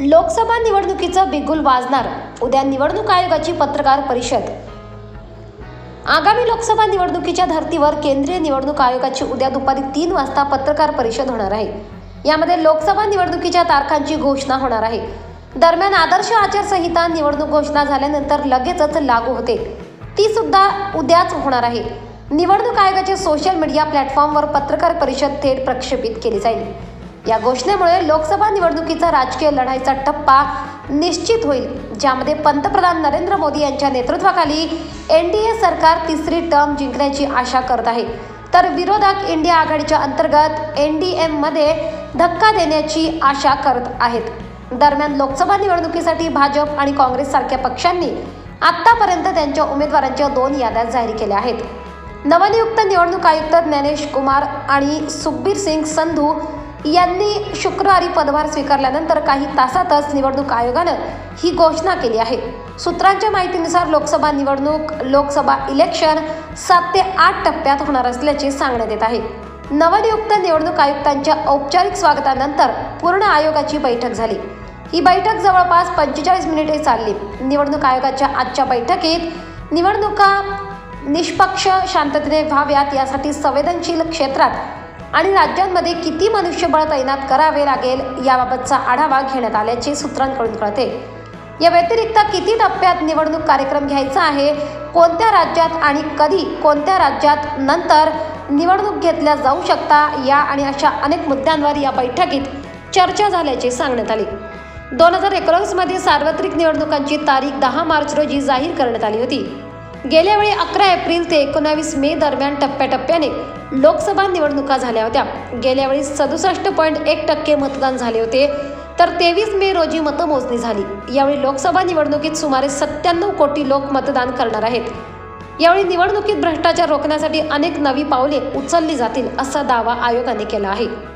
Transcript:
लोकसभा निवडणुकीचं बिगुल वाजणार. उद्या निवडणूक आयोगाची पत्रकार परिषद. आगामी लोकसभा निवडणुकीच्या धर्तीवर केंद्रीय निवडणूक आयोगाची उद्या दुपारी तीन वाजता पत्रकार परिषद होणार आहे. यामध्ये लोकसभा निवडणुकीच्या तारखांची घोषणा होणार आहे. दरम्यान आदर्श आचारसंहिता निवडणूक घोषणा झाल्यानंतर लगेचच लागू होते. ती सुद्धा उद्याच होणार आहे. निवडणूक आयोगाच्या सोशल मीडिया प्लॅटफॉर्मवर पत्रकार परिषद थेट प्रक्षेपित केली जाईल. या घोषणेमुळे लोकसभा निवडणुकीचा राजकीय लढाईचा टप्पा निश्चित होईल ज्यामध्ये पंतप्रधान नरेंद्र मोदी यांच्या नेतृत्वाखाली एन डी ए सरकार तिसरी टर्म जिंकण्याची आशा करत आहे. तर विरोधक इंडिया आघाडीच्या अंतर्गत एन डी एममध्ये धक्का देण्याची आशा करत आहेत. दरम्यान लोकसभा निवडणुकीसाठी भाजप आणि काँग्रेस सारख्या पक्षांनी आतापर्यंत त्यांच्या उमेदवारांच्या दोन याद्या जाहीर केल्या आहेत. नवनियुक्त निवडणूक आयुक्त ज्ञानेश कुमार आणि सुखबीर सिंग संधू यांनी शुक्रवारी पदभार स्वीकारल्यानंतर काही तासातच निवडणूक आयोगानं ही घोषणा केली आहे. सूत्रांच्या माहितीनुसार लोकसभा निवडणूक लोकसभा इलेक्शन सात ते आठ टप्प्यात होणार असल्याचे सांगण्यात येत आहे. नवनियुक्त निवडणूक आयुक्तांच्या औपचारिक स्वागतानंतर पूर्ण आयोगाची बैठक झाली. ही बैठक जवळपास पंचेचाळीस मिनिटे चालली. निवडणूक आयोगाच्या आजच्या बैठकीत निवडणुका निष्पक्ष शांततेने व्हाव्यात यासाठी संवेदनशील क्षेत्रात आणि राज्यांमध्ये किती मनुष्यबळ तैनात करावे लागेल याबाबतचा आढावा घेण्यात आल्याचे सूत्रांकडून कळते. या व्यतिरिक्त किती टप्प्यात निवडणूक कार्यक्रम घ्यायचा आहे कोणत्या राज्यात आणि कधी कोणत्या राज्यात नंतर निवडणूक घेतल्या जाऊ शकता या आणि अशा अनेक मुद्द्यांवर या बैठकीत चर्चा झाल्याचे सांगण्यात आले. दोन हजार एकोणीसमध्ये सार्वत्रिक निवडणुकांची तारीख दहा मार्च रोजी जाहीर करण्यात आली होती. गेल्या वेळी अकरा एप्रिल ते एकोणावीस मे दरम्यान टप्प्याटप्प्याने लोकसभा निवडणुका झाल्या होत्या. गेल्या वेळी सदुसष्ट पॉईंट एक टक्के मतदान झाले होते. तर तेवीस मे रोजी मतमोजणी झाली. यावेळी लोकसभा निवडणुकीत सुमारे सत्त्याण्णव कोटी लोक मतदान करणार आहेत. यावेळी निवडणुकीत भ्रष्टाचार रोखण्यासाठी अनेक नवी पावले उचलली जातील असा दावा आयोगाने केला आहे.